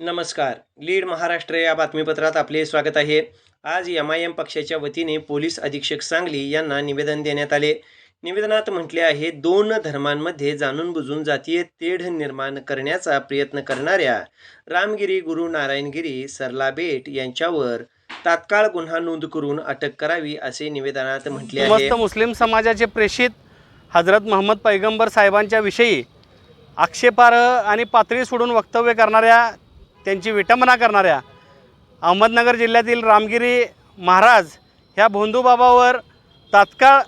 नमस्कार. लीड महाराष्ट्र या बातमीपत्रात आपले स्वागत आहे. आज एम आय एम पक्षाच्या वतीने पोलीस अधीक्षक सांगली यांना निवेदन देण्यात आले. निवेदनात म्हटले आहे दोन धर्मांमध्ये जाणून बुजून जातीय तेढ निर्माण करण्याचा प्रयत्न करणाऱ्या रामगिरी गुरु नारायणगिरी सरलाबेट यांच्यावर तात्काळ गुन्हा नोंद करून अटक करावी असे निवेदनात म्हटले आहे. मुस्लिम समाजाचे प्रेषित हजरत मोहम्मद पैगंबर साहेबांच्या विषयी आक्षेपार्ह आणि पातळी सोडून वक्तव्य करणाऱ्या त्यांची विटंबना करणाऱ्या अहमदनगर जिल्ह्यातील रामगिरी महाराज ह्या भोंदूबाबावर तात्काळ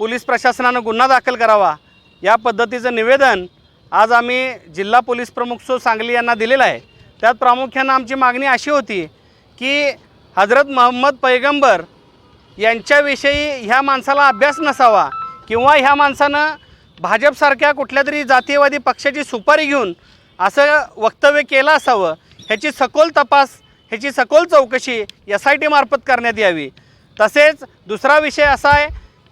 पोलीस प्रशासनानं गुन्हा दाखल करावा या पद्धतीचं निवेदन आज आम्ही जिल्हा पोलीस प्रमुख सो सांगली यांना दिलेलं आहे. त्यात प्रामुख्यानं आमची मागणी अशी होती की हजरत महम्मद पैगंबर यांच्याविषयी ह्या माणसाला अभ्यास नसावा किंवा ह्या माणसानं भाजपसारख्या कुठल्या तरी जातीयवादी पक्षाची सुपारी घेऊन असं वक्तव्य केलं असावं ह्याची सखोल तपास ह्याची सखोल चौकशी एस आय टीमार्फत करण्यात यावी. तसेच दुसरा विषय असा आहे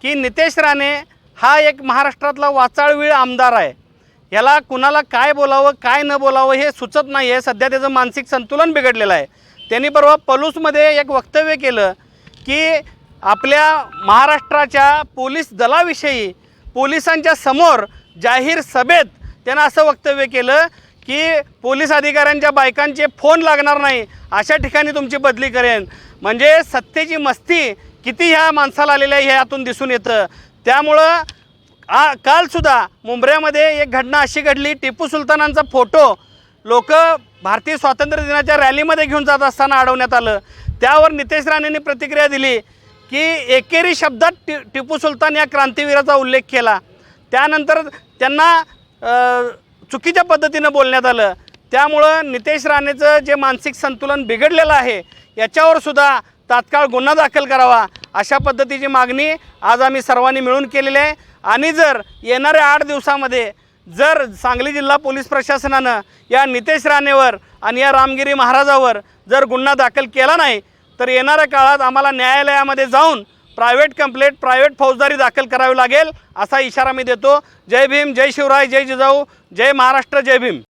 की नितेश राणे हा एक महाराष्ट्रातला वाचाळवीळ आमदार आहे. याला कुणाला काय बोलावं काय न बोलावं हे सुचत नाही आहे. सध्या त्याचं मानसिक संतुलन बिघडलेलं आहे. त्यांनी परवा पलूसमध्ये एक वक्तव्य केलं की आपल्या महाराष्ट्राच्या पोलीस दलाविषयी पोलिसांच्या समोर जाहीर सभेत त्यानं असं वक्तव्य केलं की पोलीस अधिकाऱ्यांच्या बायकांचे फोन लागणार नाही अशा ठिकाणी तुमची बदली करेन. म्हणजे सत्तेची मस्ती किती ह्या माणसाला आलेल्या आहे ह्यातून दिसून येतं. त्यामुळं आ कालसुद्धा मुंबऱ्यामध्ये एक घटना अशी घडली टिपू सुलतानांचा फोटो लोक भारतीय स्वातंत्र्य दिनाच्या रॅलीमध्ये घेऊन जात असताना अडवण्यात आलं. त्यावर नितेश राणेंनी प्रतिक्रिया दिली की एकेरी शब्दात टि टिपू सुलतान या क्रांतीवीराचा उल्लेख केला. त्यानंतर त्यांना चुकीच्या पद्धतीनं बोलण्यात आलं. त्यामुळं नितेश राणेचं जे मानसिक संतुलन बिघडलेलं आहे याच्यावर सुद्धा तात्काळ गुन्हा दाखल करावा अशा पद्धतीची मागणी आज आम्ही सर्वांनी मिळून केलेली आहे. आणि जर येणाऱ्या आठ दिवसामध्ये जर सांगली जिल्हा पोलीस प्रशासनानं या नितेश राणेवर आणि या रामगिरी महाराजावर जर गुन्हा दाखल केला नाही तर येणाऱ्या काळात आम्हाला न्यायालयामध्ये जाऊन प्रायव्हेट कंप्लेंट प्रायव्हेट फौजदारी दाखल करावी लागेल असा इशारा मी देतो. जय भीम जय शिवराय जय जिजाऊ जय महाराष्ट्र जय भीम.